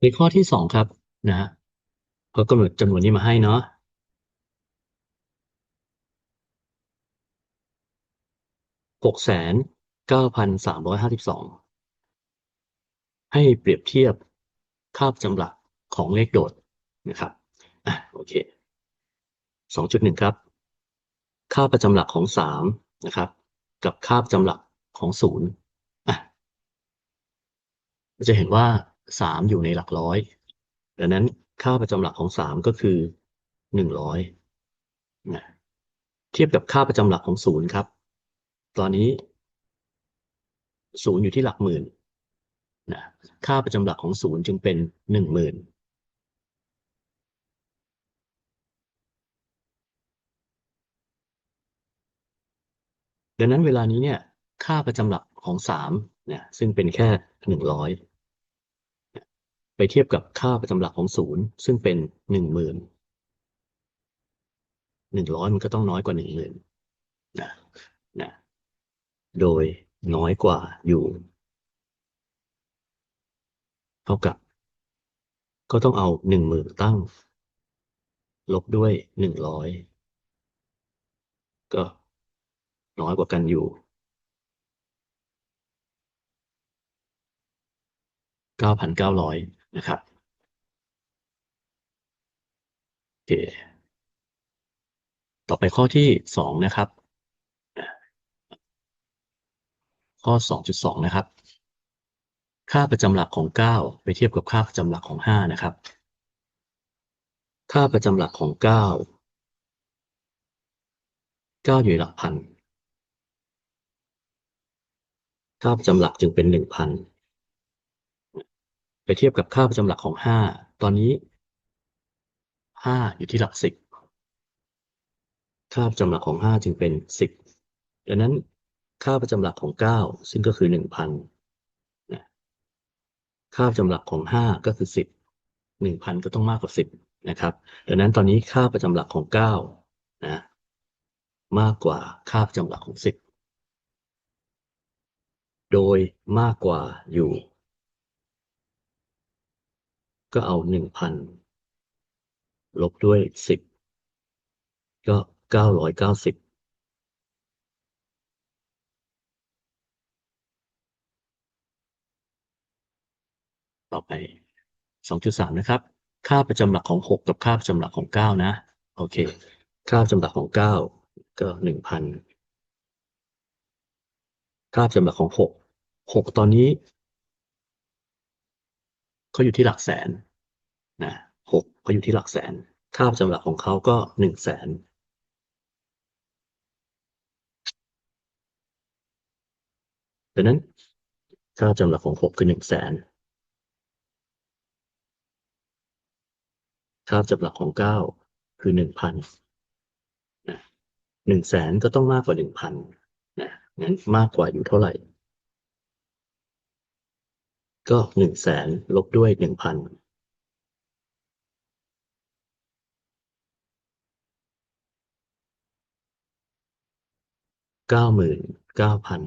ในข้อที่สองครับนะฮะเขากำหนดจำนวนนี้มาให้เนาะหกแสนเก้าพันสามร้อยห้าสิบสองให้เปรียบเทียบค่าประจำหลักของเลขโดดนะครับอะโอเคสองจุดหนึ่งครับ ค่าประจำหลักของสามนะครับ กับค่าประจำหลักของศูนย์อะเราจะเห็นว่า สามอยู่ในหลักร้อย ดังนั้นค่าประจำหลักของสามก็คือหนึ่งร้อยนะเทียบกับค่าประจำหลักของศูนย์ครับ ตอนนี้ศูนย์อยู่ที่หลักหมื่นนะค่าประจำหลักของศูนย์จึงเป็นหนึ่งหมื่นดังนั้นเวลานี้เนี่ย ค่าประจำหลักของสามเนี่ยซึ่งเป็นแค่หนึ่งร้อย ไปเทียบกับค่าประจำหลักของศูนย์ซึ่งเป็นหนึ่งหมื่นหนึ่งร้อยมันก็ต้องน้อยกว่าหนึ่งหมื่นนะนะโดยน้อยกว่าอยู่ เท่ากับ ก็ต้องเอาหนึ่งหมื่นตั้ง ลบด้วยหนึ่งร้อยก็น้อยกว่ากันอยู่เก้าพันเก้าร้อย นะครับโอเคต่อไปข้อที่สองนะครับ ข้อสองจุดสองนะครับ ค่าประจำหลักของเก้าไปเทียบกับค่าประจำหลักของห้านะครับ ค่าประจำหลักของเก้าเก้าอยู่หลักพันค่าประจำหลักจึงเป็นหนึ่งพัน เทียบกับค่าประจำหลักของห้าตอนนี้ห้าอยู่ที่หลักสิบค่าประจำหลักของห้าจึงเป็นสิบดังนั้นค่าประจำหลักของเก้าซึ่งก็คือหนึ่งพันะค่าประจำหลักของห้าก็คือสิบหนึ่งพันก็ต้องมากกว่าสิบนะครับดังนั้นตอนนี้ค่าประจำหลักของเก้านะมากกว่าค่าประจำหลักของสิบโดยมากกว่าอยู่ ก็เอาหนึ่งพันลบด้วยสิบก็เก้าร้อยเก้าสิบต่อไปสองจุดสามนะครับ ค่าประจำหลักของหกกับค่าประจำหลักของเก้านะ โอเค ค่าประจำหลักของเก้าก็หนึ่งพันค่าประจำหลักของหกหกตอนนี้ เขาอยู่ที่หลักแสนนะหกเขาอยู่ที่หลักแสน ค่าประจำหลักของเขาก็หนึ่งแสนดังนั้นค่าประจำหลักของหกคือหนึ่งแสนค่าประจำหลักของเก้าคือหนึ่งพันนะหนึ่งแสนก็ต้องมากกว่าหนึ่งพันนะงั้นมากกว่าอยู่เท่าไหร่ ก็หนึ่งแสนลบด้วยหนึ่งพันเก้าหมื่นเก้าพัน